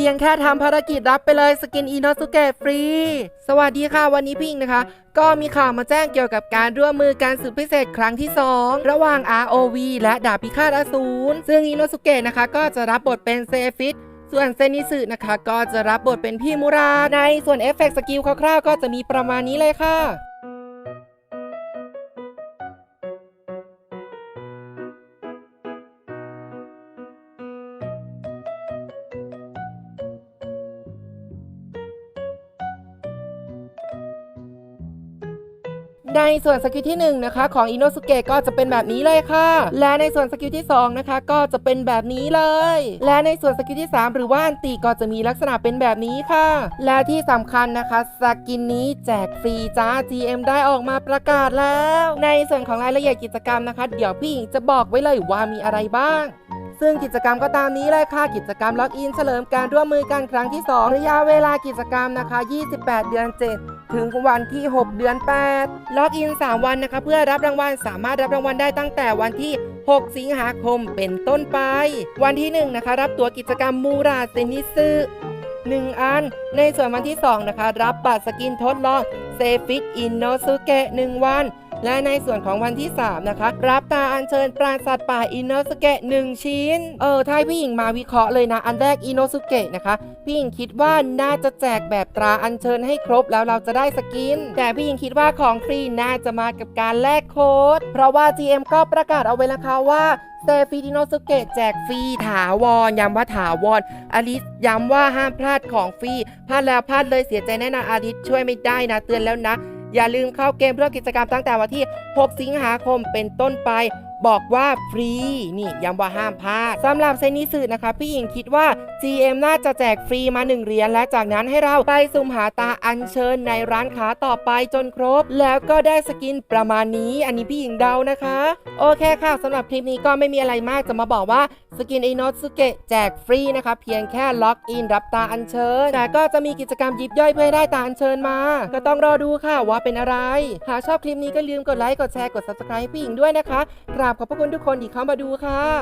พียงแค่ทำภารกิจรับไปเลยสกินอินโนสุเกะฟรี สวัสดีค่ะวันนี้พิงนะคะ ก็มีข่าวมาแจ้งเกี่ยวกับการร่วมมือการสืบพิเศษครั้งที่ 2 ระหว่าง ROV และดาบพิฆาตอสูรซึ่งอินโนสุเกะนะคะ ก็จะรับบทเป็นเซฟิตส่วนเซนิสึนะคะ ก็จะรับบทเป็นพี่มูราในส่วนเอฟเฟกต์สกิลคร่าวๆก็จะมีประมาณนี้เลยค่ะ ในส่วนสกิลที่1นะคะของอินโนสุเกะก็จะเป็นแบบนี้เลยค่ะ และในส่วนสกิลที่2นะคะก็จะเป็นแบบนี้เลย และในส่วนสกิลที่ 3 หรือว่าอันติก็จะมีลักษณะเป็นแบบนี้ค่ะ และที่สำคัญนะคะสกินนี้แจกฟรีจ้า GM ได้ออกมาประกาศแล้ว ในส่วนของรายละเอียดกิจกรรมนะคะ เดี๋ยวพี่หญิงจะบอกไว้เลยว่ามีอะไรบ้างซึ่งกิจกรรมก็ตามนี้เลยค่ะ กิจกรรมล็อกอินเฉลิมการร่วมมือกันครั้งที่ 2 ระยะเวลากิจกรรมนะคะ 28 เดือน 7 ถึงวันที่ 6 เดือน 8 ล็อกอิน 3 วันนะคะเพื่อรับรางวัลสามารถรับรางวัลได้ตั้งแต่วันที่ 6 สิงหาคมเป็นต้นไป วันที่ 1 นะคะ รับตัวกิจกรรมมูราเซนิซึ1 อัน ในส่วนวันที่ 2 นะคะ รับบัตรสกินทดลองเซฟิตอินโนสุเกะ1วัน และในส่วนของวันที่ 3 นะคะ รับตาอัญเชิญปราสัตว์ป่าอินโนสุเกะ1ชิ้น เออถ้าให้พี่หญิงมาวิเคราะห์เลยนะ อันแรกอินโนสุเกะนะคะ พี่หญิงคิดว่าน่าจะแจกแบบตราอัญเชิญให้ครบแล้วเราจะได้สกิน แต่พี่หญิงคิดว่าของฟรีน่าจะมากับการแลกโค้ด เพราะว่า GM ก็ประกาศเอาไว้แล้วค่ะว่าเซฟิติโนสุเกะแจกฟรีถาวรย้ำว่าถาวรอลิสย้ำว่าห้ามพลาดของฟรีพลาดแล้วพลาดเลยเสียใจแน่นอนอลิสช่วยไม่ได้นะเตือนแล้วนะ อย่าลืมเข้าเกมเพื่อกิจกรรมตั้งแต่วันที่ 6 สิงหาคมเป็นต้นไป บอกว่าฟรีนี่ย้ำว่าห้ามพลาดสำหรับเซนิสึนะคะ พี่หญิงคิดว่า GM น่าจะแจกฟรีมา 1เหรียญและจากนั้นให้เราไปสุ่มหาตาอัญเชิญในร้านค้าต่อไปจนครบ แล้วก็ได้สกินประมาณนี้ อันนี้พี่หญิงเดานะคะ โอเคค่ะสำหรับคลิปนี้ก็ไม่มีอะไรมากจะมาบอกว่าสกินไอโนสุเกะแจกฟรีนะคะ เพียงแค่ล็อกอินรับตาอัญเชิญแต่ก็จะมีกิจกรรมยิบย่อยเพื่อได้ตาอัญเชิญมา ก็ต้องรอดูค่ะว่าเป็นอะไรหากชอบคลิปนี้ก็ลืมกดไลค์กดแชร์กด subscribe ให้พี่หญิงด้วยนะคะราบขอบพระคุณทุกคนที่เข้ามาดูค่ะ